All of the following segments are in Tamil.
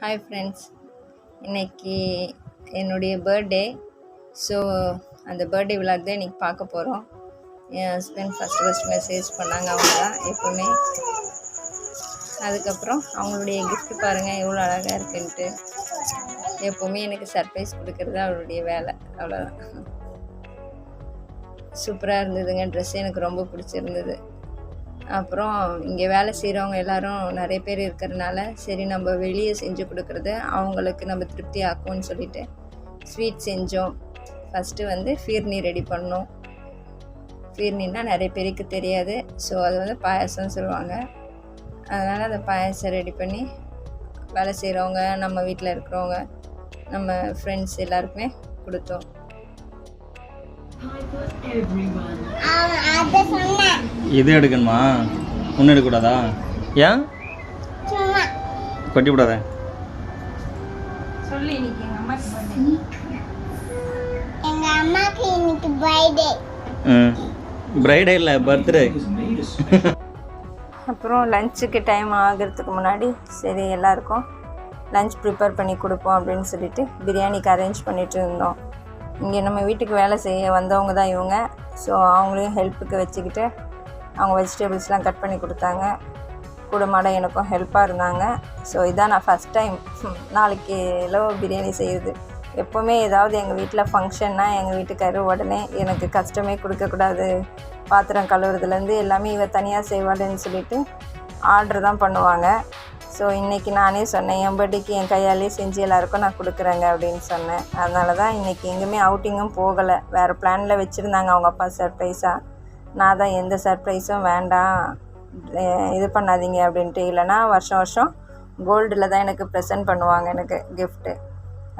ஹாய் ஃப்ரெண்ட்ஸ் இன்னைக்கு என்னுடைய பர்த்டே ஸோ அந்த பர்த்டே விழாக் தான் இன்றைக்கி பார்க்க போகிறோம் என் ஹஸ்பண்ட் ஃபஸ்ட் ஃபஸ்ட் மெசேஜ் பண்ணாங்க அவங்க தான் எப்போவுமே. அதுக்கப்புறம் அவங்களுடைய கிஃப்ட் பாருங்கள் எவ்வளோ அழகாக இருக்குன்ட்டு. எப்போவுமே எனக்கு சர்ப்ரைஸ் கொடுக்கறது அவளுடைய வேலை அவ்வளோதான் சூப்பராக இருந்ததுங்க. ட்ரெஸ் எனக்கு ரொம்ப பிடிச்சிருந்தது. அப்புறம் இங்கே வேலை செய்கிறவங்க எல்லாரும் நிறைய பேர் இருக்கிறனால சரி நம்ம வெளியே செஞ்சு கொடுக்குறது அவங்களுக்கு நம்ம திருப்தி ஆக்கும்னு சொல்லிட்டு ஸ்வீட் செஞ்சோம். ஃபஸ்ட்டு வந்து ஃபீர்னி ரெடி பண்ணோம். ஃபீர்னின்னா நிறைய பேருக்கு தெரியாது. ஸோ அது வந்து பாயாசம்னு சொல்லுவாங்க. அதனால் அந்த பாயாசம் ரெடி பண்ணி வேலை செய்கிறவங்க நம்ம வீட்டில் இருக்கிறவங்க நம்ம ஃப்ரெண்ட்ஸ் எல்லாருக்குமே கொடுத்தோம். இது எடுக்கணுமா? ஒன்றும் எடுக்கக்கூடாதா? ஏன்? கொட்டி விடாத பர்த்டே ம். பிரைடே இல்லை பர்த்டே அப்புறம் லஞ்சுக்கு டைம் ஆகிறதுக்கு முன்னாடி சரி எல்லாருக்கும் லஞ்ச் ப்ரிப்பேர் பண்ணி கொடுப்போம் அப்படின்னு சொல்லிட்டு பிரியாணிக்கு அரேஞ்ச் பண்ணிட்டு இருந்தோம். இங்கே நம்ம வீட்டுக்கு வேலை செய்ய வந்தவங்க தான் இவங்க. ஸோ அவங்களையும் ஹெல்ப்புக்கு வச்சுக்கிட்டு அவங்க வெஜிடபிள்ஸ்லாம் கட் பண்ணி கொடுத்தாங்க. கூட மாட எனக்கும் ஹெல்ப்பாக இருந்தாங்க. ஸோ இதான் நான் ஃபஸ்ட் டைம் நாளைக்கு கிலோ பிரியாணி செய்யுது. எப்போவுமே ஏதாவது எங்கள் வீட்டில் ஃபங்க்ஷன்னா எங்கள் வீட்டுக்காரர் உடனே எனக்கு கஷ்டமே கொடுக்கக்கூடாது. பாத்திரம் கழுவுறதுலேருந்து எல்லாமே இவ தனியாக செய்வாளுன்னு சொல்லிட்டு ஆர்டர் தான் பண்ணுவாங்க. ஸோ இன்றைக்கி நானே சொன்னேன் என் பர்த்டேக்கு என் கையாலே செஞ்சு எல்லாருக்கும் நான் கொடுக்குறேங்க அப்படின்னு சொன்னேன். அதனால தான் இன்றைக்கி எங்கேயுமே அவுட்டிங்கும் போகலை. வேறு பிளானில் வச்சுருந்தாங்க அவங்க அப்பா சர்ப்ரைஸாக நான் தான் எந்த சர்ப்ரைஸும் வேண்டாம் இது பண்ணாதீங்க அப்படின்ட்டு. இல்லைனா வருஷம் வருஷம் கோல்டில் தான் எனக்கு ப்ரெசென்ட் பண்ணுவாங்க எனக்கு கிஃப்ட்டு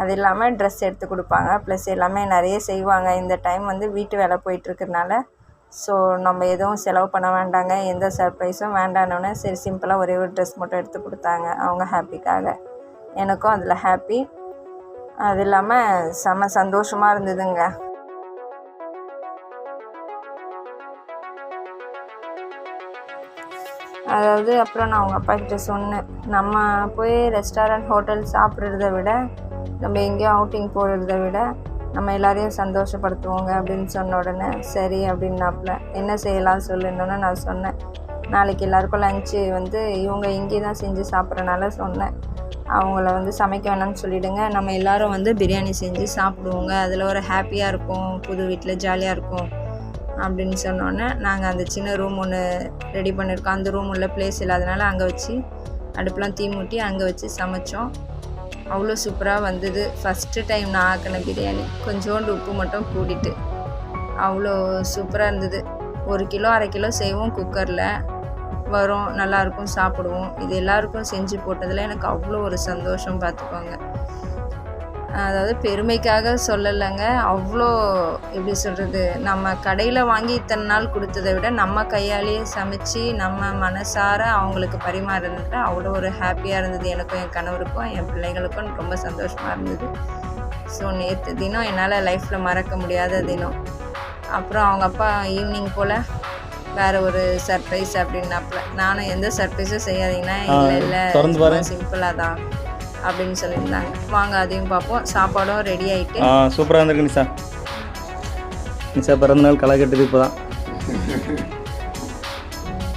அது இல்லாமல் ட்ரெஸ் எடுத்து கொடுப்பாங்க. ப்ளஸ் எல்லாமே நிறைய செய்வாங்க. இந்த டைம் வந்து வீட்டு வேலை போயிட்டுருக்கறனால ஸோ நம்ம எதுவும் செலவு பண்ண வேண்டாங்க. எந்த சர்ப்ரைஸும் வேண்டானோடனே சரி சிம்பிளாக ஒரே ஒரு ட்ரெஸ் மட்டும் எடுத்து கொடுத்தாங்க. அவங்க ஹாப்பிக்காக எனக்கும் அதில் ஹாப்பி அது இல்லாமல் செம சந்தோஷமாக இருந்ததுங்க. அதாவது அப்புறம் நான் அவங்க அப்பா கிட்ட சொன்னேன். நம்ம போய் ரெஸ்டாரண்ட் ஹோட்டல் சாப்பிட்றத விட நம்ம எங்கேயோ அவுட்டிங் போகிறத விட நம்ம எல்லாரையும் சந்தோஷப்படுத்துவோங்க அப்படின்னு சொன்ன உடனே சரி அப்படின்னாப்புல. என்ன செய்யலாம் சொல்லுன்னு நான் சொன்னேன். நாளைக்கு எல்லாருக்கும் லஞ்சு வந்து இவங்க இங்கே தான் செஞ்சு சாப்பிட்றனால சொன்னேன். அவங்கள வந்து சமைக்க வேணாம்னு சொல்லிவிடுங்க நம்ம எல்லாரும் வந்து பிரியாணி செஞ்சு சாப்பிடுவோங்க. அதில் ஒரு ஹாப்பியாக இருக்கும். புது வீட்டில் ஜாலியாக இருக்கும். அப்படின்னு சொன்னோன்னே நாங்கள் அந்த சின்ன ரூம் ஒன்று ரெடி பண்ணியிருக்கோம் அந்த ரூம் உள்ள பிளேஸ் இல்லாதனால அங்கே வச்சு அடுப்பெலாம் தீ மூட்டி அங்கே வச்சு சமைச்சோம். அவ்வளோ சூப்பராக வந்தது. ஃபஸ்ட்டு டைம் நான் ஆக்கின பிரியாணி. கொஞ்சோண்டு உப்பு மட்டும் கூடிட்டு. அவ்வளோ சூப்பராக இருந்தது. ஒரு கிலோ அரை கிலோ செய்வோம் குக்கரில் வரும் நல்லாயிருக்கும் சாப்பிடுவோம். இது எல்லாருக்கும் செஞ்சு போட்டதில் எனக்கு அவ்வளோ ஒரு சந்தோஷம் பார்த்துக்கோங்க. அதாவது பெருமைக்காக சொல்லலைங்க. அவ்வளோ எப்படி சொல்கிறது நம்ம கடையில் வாங்கி இத்தனை நாள் கொடுத்ததை விட நம்ம கையாலேயே சமைச்சு நம்ம மனசார அவங்களுக்கு பரிமாறுறதுல அவ்வளோ ஒரு ஹாப்பியாக இருந்தது எனக்கும் என் கணவருக்கும் என் பிள்ளைகளுக்கும் ரொம்ப சந்தோஷமாக இருந்தது. ஸோ நேற்று தினம் என்னால் லைஃப்பில் மறக்க முடியாத தினம். அப்புறம் அவங்க அப்பா ஈவினிங் போல் வேறு ஒரு சர்ப்ரைஸ் அப்படின்னாப்புல. நானும் எந்த சர்ப்ரைஸும் செய்யாதீங்கன்னா இல்லை இல்லை. சிம்பிளாக தான். அப்படின்னு சொல்லியிருந்தாங்க. வாங்க அதையும் பார்ப்போம். சாப்பாடும் ரெடி ஆயிட்டு. ஆ சூப்பராக இருந்திருக்கு நிஷா. நிஷா பிறந்த நாள் களை கட்டுது இப்போ தான்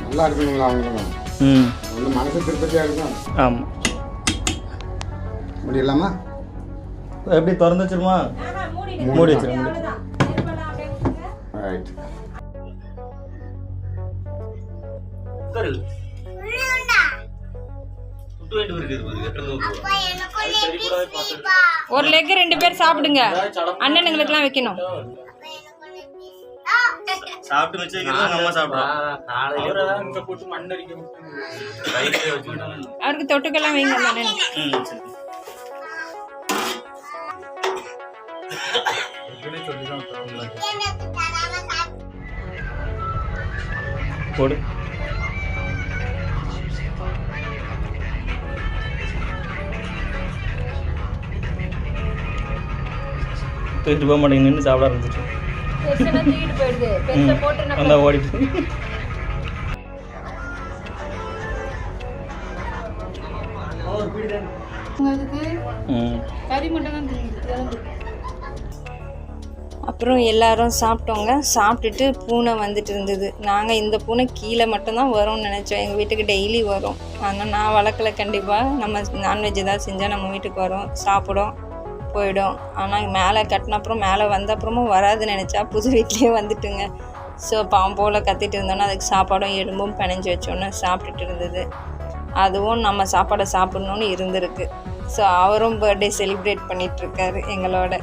நல்லா இருக்கணுங்களா அவங்களும்? ம். வந்து மனசு திருப்தியாக இருக்கும் ஆமாம் முடியலாமா? எப்படி திறந்து வச்சிருமா? மூடி வச்சிருங்க ரைட் ஒரு லெக் ரெண்டு பேர் சாப்பிடுங்க. அண்ணனுங்களுக்குலாம் வைக்கணும். சாப்பிட்டு வச்சு நம்ம சாப்பிட்றோம் அவருக்கு தொட்டுக்கெல்லாம் வைங்க அண்ணன். ம் சரி. போடு. தூக்கிட்டு போக மாட்டேங்க நின்று சாப்பிட ஆரம்பிச்சிட்டு வந்தா ஓடிட்டு. அப்புறம் எல்லாரும் சாப்பிட்டோங்க. சாப்பிட்டுட்டு பூனை வந்துட்டு இருந்தது. நாங்கள் இந்த பூனை கீழே மட்டும்தான் வரும்னு நினச்சோம். எங்கள் வீட்டுக்கு டெய்லி வரும். ஆனால் நான் வளர்க்கல கண்டிப்பாக நம்ம நான்வெஜ் ஏதாவது செஞ்சால் நம்ம வீட்டுக்கு வரும். சாப்பிடும். போயிடும். ஆனால் மேலே கட்டின அப்புறம் மேலே வந்த அப்புறமும் வராதுன்னு நினச்சா புது வீட்லேயே வந்துட்டுங்க. ஸோ பாம்போல் கத்திட்டு இருந்தோன்னா அதுக்கு சாப்பாடும் எலும்பும் பிணைஞ்சு வச்சோன்னு சாப்பிட்டுட்டு இருந்தது. அதுவும் நம்ம சாப்பாடை சாப்பிட்ணுன்னு இருந்திருக்கு. ஸோ அவரும் பர்த்டே செலிப்ரேட் பண்ணிகிட்ருக்காரு எங்களோட.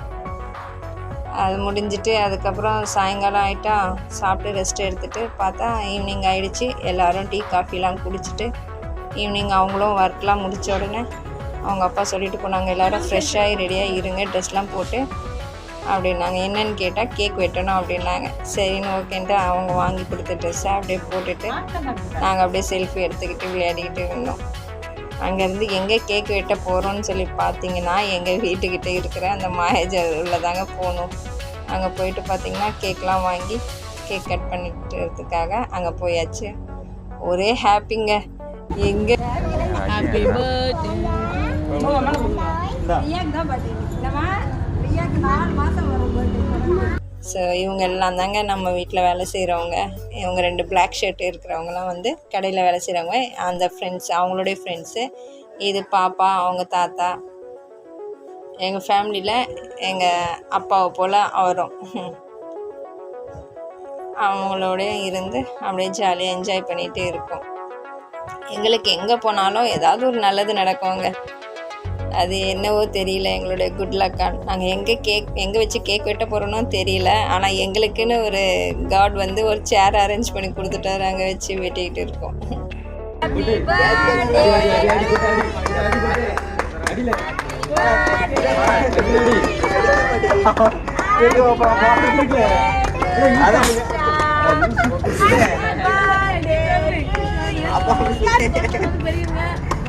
அது முடிஞ்சிட்டு அதுக்கப்புறம் சாயங்காலம் ஆகிட்டா சாப்பிட்டு ரெஸ்ட் எடுத்துட்டு பார்த்தா ஈவினிங் ஆகிடுச்சி எல்லோரும் டீ காஃபிலாம் குடிச்சிட்டு ஈவினிங் அவங்களும் ஒர்க்லாம் முடித்த உடனே அவங்க அப்பா சொல்லிட்டு போனாங்க எல்லாரும் ஃப்ரெஷ்ஷாகி ரெடியாக இருங்க ட்ரெஸ்லாம் போட்டு அப்படின்னாங்க. என்னன்னு கேட்டால் கேக் வெட்டணும் அப்படின்னாங்க. சரின்னு ஓகேன்ட்டு அவங்க வாங்கி கொடுத்த ட்ரெஸ்ஸை அப்படியே போட்டுட்டு நாங்கள் அப்படியே செல்ஃபி எடுத்துக்கிட்டு விளையாடிக்கிட்டு இருந்தோம். அங்கேருந்து எங்கே கேக் வெட்ட போகிறோம்னு சொல்லி பார்த்தீங்கன்னா எங்கள் வீட்டுக்கிட்ட இருக்கிற அந்த மாயஜரில் தாங்க போகணும் அங்கே போயிட்டு பார்த்தீங்கன்னா கேக்லாம் வாங்கி கேக் கட் பண்ணிக்கிறதுக்காக அங்கே போயாச்சு. ஒரே ஹாப்பிங்க எங்கே ஸோ இவங்க எல்லாம் தாங்க நம்ம வீட்டில் வேலை செய்கிறவங்க இவங்க ரெண்டு பிளாக் ஷர்ட் இருக்கிறவங்கலாம் வந்து கடையில் வேலை செய்கிறவங்க அந்த ஃப்ரெண்ட்ஸ் அவங்களுடைய ஃப்ரெண்ட்ஸு இது பாப்பா அவங்க தாத்தா. எங்கள் ஃபேமிலியில் எங்கள் அப்பாவை போல் அவரும். அவங்களோட இருந்து அப்படியே ஜாலியாக என்ஜாய் பண்ணிகிட்டே இருக்கோம் எங்களுக்கு எங்கே போனாலும் ஏதாவது ஒரு நல்லது நடக்குங்க. அது என்னவோ தெரியல எங்களுடைய குட் லக்கான் நாங்கள் எங்கே கேக் எங்கே வச்சு கேக் வெட்ட போகிறோனோ தெரியல. ஆனால் எங்களுக்குன்னு ஒரு காட் வந்து ஒரு சேர் அரேஞ்ச் பண்ணி கொடுத்துட்டாரு. அங்கே வச்சு வெட்டிக்கிட்டு இருக்கோம்.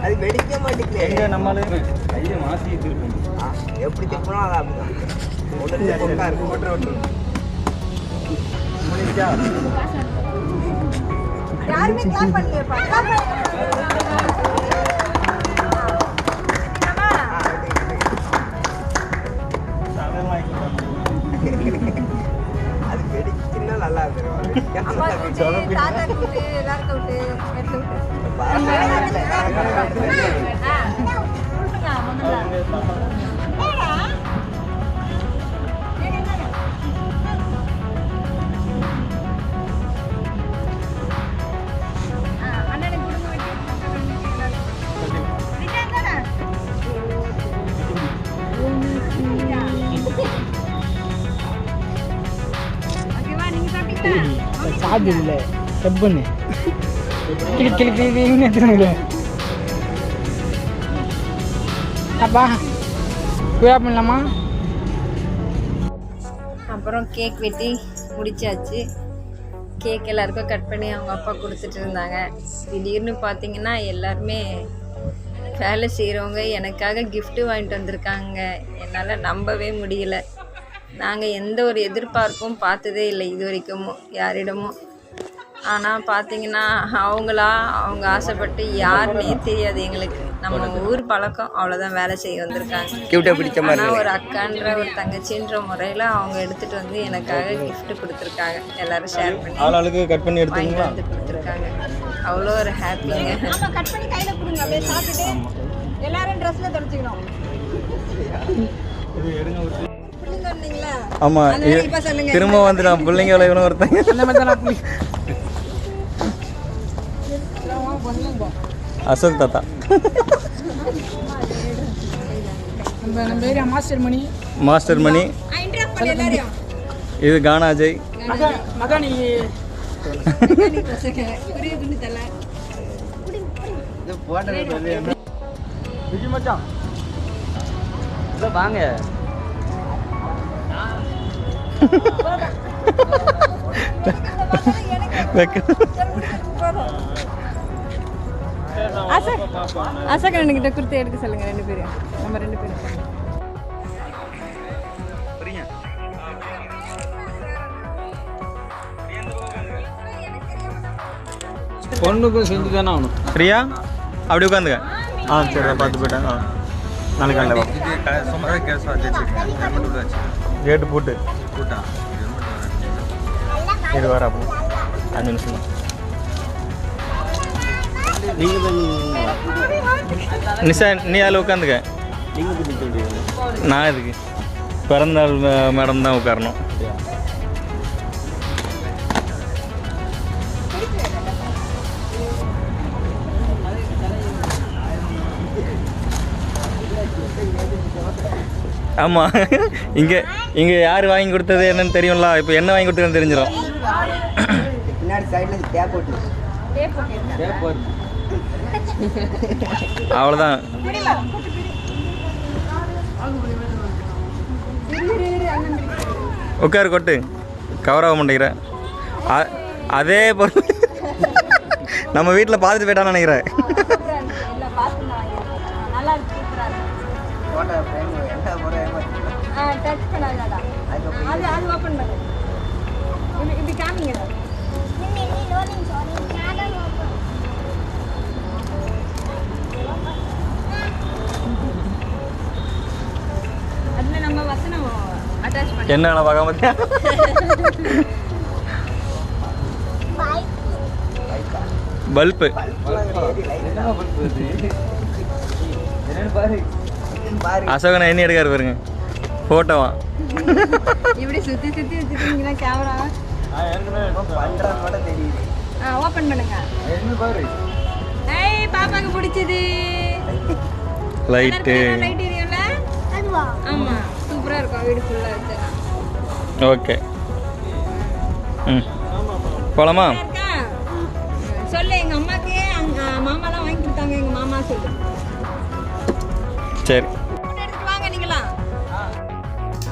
அது வெடிக்க மாட்டேங்குது எங்கே நம்மளே கையை மாற்றி எப்படி திருப்பணும் அது அப்படிதான். உடனே பொக்கா இருக்கு ஓட்டுற ஓட்டுற அது வெடிச்சுன்னா நல்லா சார்ஜ் இல்லை கட் பண்ணு. கிளி கிளி கிளி கிளின்னு வா அப்பா பண்ணலாமா அப்புறம் கேக் வெட்டி முடிச்சாச்சு. கேக் எல்லாருக்கும் கட் பண்ணி அவங்க அப்பா கொடுத்துட்டு இருந்தாங்க. திடீர்னு பார்த்தீங்கன்னா எல்லாருமே வேலை செய்கிறவங்க எனக்காக கிஃப்ட்டு வாங்கிட்டு வந்திருக்காங்க. என்னால் நம்பவே முடியல. நாங்கள் எந்த ஒரு எதிர்பார்ப்பும் பார்த்ததே இல்லை இது வரைக்கும் யாரிடமும் ஆனால் பார்த்தீங்கன்னா அவங்களா அவங்க ஆசைப்பட்டு யாருன்னே தெரியாது எங்களுக்கு. நம்ம ஊர் பழக்கம் அவ்வளோதான் வேலை செய்ய வந்திருக்காங்க. கியூட்டா பிடிச்ச மாதிரி ஆனால் ஒரு அக்கான்ற ஒரு தங்கச்சின்ற முறையில் அவங்க எடுத்துட்டு வந்து எனக்காக gift கொடுத்துருக்காங்க. எல்லாரும் ஷேர் பண்ணி ஆள் ஆளுக்கு கட் பண்ணி எடுத்துங்களா வந்து கொடுத்துருக்காங்க. அவ்வளோ ஒரு ஹாப்பிங்க கட் பண்ணி கையில கொடுங்க. அப்படியே சாப்பிட்டுட்டு எல்லாரும் ட்ரெஸ்ல தொலைச்சிக்கணும். திரும்ப வந்துட்டான் பிள்ளைங்க விளையாடணும் ஒருத்தங்க அசோக் தாத்தா. மாஸ்டர் மணி. மாஸ்டர் மணி. இது கானா அஜய். மகா மகா வாங்க ஆசாக்கண்ணன் கிட்ட கொடுத்து எடுக்க சொல்லுங்க ரெண்டு பேரும் நம்ம ரெண்டு பேரும். பொண்ணுக்கும் செஞ்சு தானே ஆகணும். பிரியா அப்படி உட்காந்துக்க. ஆ சரி பார்த்து போயிட்டேன். ஆ நாளைக்கு காலையில் கேட்டு போட்டு. கூட்டா ஹெல்மெட் இது வர அப்போ. அஞ்சு நிமிஷம். தான் நிஷா நீ அதில் உட்காந்துக்க. நான் இதுக்கு பிறந்தாள் மேடம் தான் உட்காரணும். ஆமாம் இங்கே இங்கே யார் வாங்கி கொடுத்தது என்னன்னு தெரியும்ல? இப்போ என்ன வாங்கி கொடுத்ததுன்னு தெரிஞ்சிடும் பின்னாடி சைடில் டேப் போட்டு அவ்வளோதான் உட்காரு கொட்டு. கவர் ஆக மாட்டேங்கிற அ- அதே பொருள் நம்ம வீட்டில் பார்த்துட்டு போயிட்டான்னு நினைக்கிறேன். என்ன பார்க்காம? பல்பு. அசோகனை என்ன எடுக்காரு பாருங்க. ஃபோட்டோவா இப்படி சுற்றி சுற்றி வச்சுருக்கீங்களா கேமரா பண்ணுங்க. என்ன பாரு? ஏய் பாப்பாக்கு பிடிச்சது? லைட்டு லைட் எரியும்ல அதுவா? ஆமா சூப்பரா இருக்கும் வீடு ஃபுல்லா வச்சா ஓகே ம். போலாமா? சொல்லு எங்க அம்மாக்கு அங்க மாமாலாம் வாங்கி கொடுத்தாங்க எங்க மாமா சொல்லு. சரி.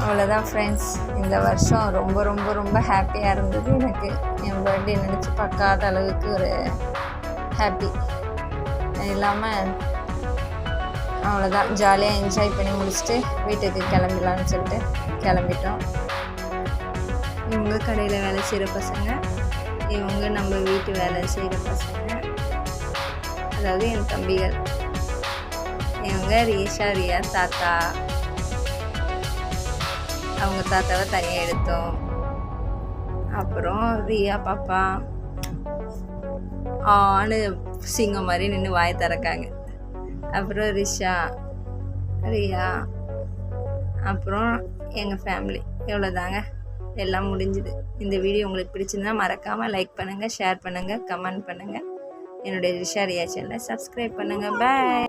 அவ்வளோதான் ஃப்ரெண்ட்ஸ் இந்த வருஷம் ரொம்ப ரொம்ப ரொம்ப ஹாப்பியாக இருந்தது எனக்கு. என் பர்த்டே நினச்சி பார்க்காத அளவுக்கு ஒரு ஹாப்பி இல்லாமல் அவ்வளோதான் ஜாலியாக என்ஜாய் பண்ணி முடிச்சுட்டு வீட்டுக்கு கிளம்பிடலான்னு சொல்லிட்டு கிளம்பிட்டோம். இவங்க கடையில் வேலை செய்கிற பசங்க இவங்க நம்ம வீட்டு வேலை செய்கிற பசங்க அதாவது என் தம்பிகள். இவங்க ரீஷா ரியா தாத்தா. அவங்க தாத்தாவை தனியாக எடுத்தோம். அப்புறம் ரியா பாப்பா. ஆணு சிங்கம் மாதிரி நின்று வாய் திறக்காங்க. அப்புறம் ரிஷா ரியா அப்புறம் எங்கள் ஃபேமிலி எவ்வளோதாங்க எல்லாம் முடிஞ்சுது. இந்த வீடியோ உங்களுக்கு பிடிச்சிருந்தா மறக்காமல் லைக் பண்ணுங்கள் ஷேர் பண்ணுங்கள் கமெண்ட் பண்ணுங்கள் என்னுடைய ரிஷா ரியா சேனலை சப்ஸ்கிரைப் பண்ணுங்கள் பாய்